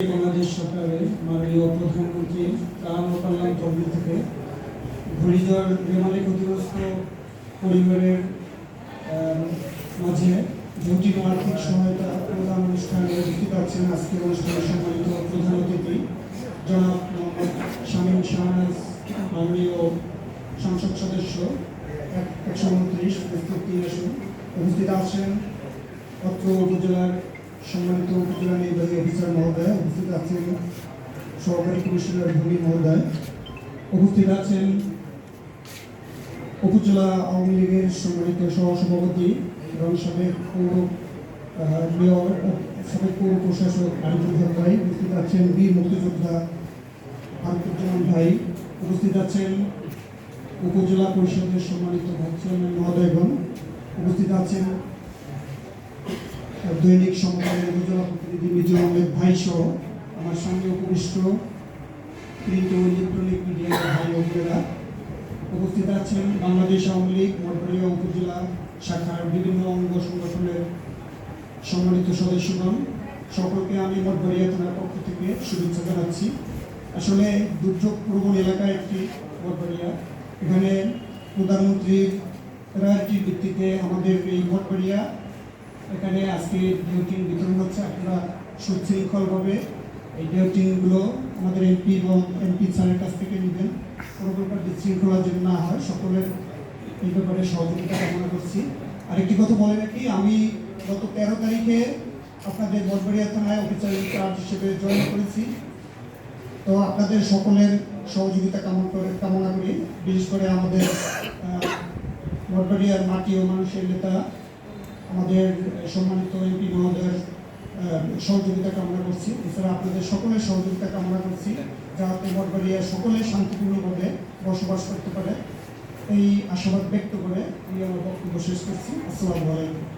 বাংলাদেশ সরকারের মাননীয় প্রধানমন্ত্রী থেকে ঘূর্ণিঝড় রেমালে ক্ষতিগ্রস্ত পরিবারের মাঝে যৌতিক আর্থিক সহায়তা প্রদান অনুষ্ঠানে উপস্থিত আছেন আজকের অনুষ্ঠানে সম্মানিত প্রধান অতিথি জনাব মোহাম্মদ শামীম শাহনাজ, মাননীয় সংসদ সদস্য, এক- একশো উনত্রিশ উপস্থিত তিন উপস্থিত আছেন অত্র উপজেলার সম্মানিত উপজেলা অফিসার মহোদয় উপস্থিত আছেন সহকারী কমিশনার ভূমি মহোদয় উপস্থিত আছেন উপজেলা আওয়ামী লীগের সম্মানিত সহসভাপতি এবং সাবেক পৌর মেয়র সাবেক পৌর প্রশাসক আরিফুল ভাই উপস্থিত আছেন, বীর মুক্তিযোদ্ধা আরিফুজ্জামান ভাই উপস্থিত আছেন, উপজেলা পরিষদের সম্মানিত চেয়ারম্যান মহোদয়গণ উপস্থিত আছেন, দৈনিক সমকালের উপজেলা প্রতিনিধি মিজুর আহমেদ ভাই সহ আমার সঙ্গে উপবিষ্ট প্রিন্ট ও ইলেকট্রনিক মিডিয়ার ভাই বোনেরা উপস্থিত আছেন বাংলাদেশ আওয়ামী লীগ, মঠবাড়িয়া উপজেলা শাখার বিভিন্ন অঙ্গ সংগঠনের সম্মানিত সদস্যগণ। সকলকে আমি মঠবাড়িয়া থানার পক্ষ থেকে শুভেচ্ছা জানাচ্ছি। আসলে দুর্যোগ প্রবণ এলাকা একটি মঠবাড়িয়া। এখানে প্রধানমন্ত্রীর রায়টির ভিত্তিতে আমাদের এই মঠবাড়িয়া। এখানে আজকে ডিউটিং বিতরণ হচ্ছে। আপনারা সুশৃঙ্খলভাবে এই ডিউটিংগুলো আমাদের এমপি এবং এমপি স্যারের কাছ থেকে নেবেন। কোনো প্রকার বিশৃঙ্খলা যেন না হয় সকলের এই ব্যাপারে সহযোগিতা কামনা করছি। আরেকটি কথা বলে রাখি আমি গত তেরো তারিখে আপনাদের বটবাড়িয়া থানায় অফিসার ইনচার্জ হিসেবে জয়েন করেছি। তো আপনাদের সকলের সহযোগিতা কামনা করে কামনা করি। বিশেষ করে আমাদের বটবাড়িয়ার মাটি ও মানুষের নেতা আমাদের সম্মানিত এমপি মহোদয়ের আহ, সহযোগিতা কামনা করছি। এছাড়া আপনাদের সকলের সহযোগিতা কামনা করছি যাতে বটবাড়িয়া সকলে শান্তিপূর্ণভাবে বসবাস করতে পারে। এই আশাবাদ ব্যক্ত করে আমি আমার বক্তব্য শেষ করছি। আসসালামু আলাইকুম।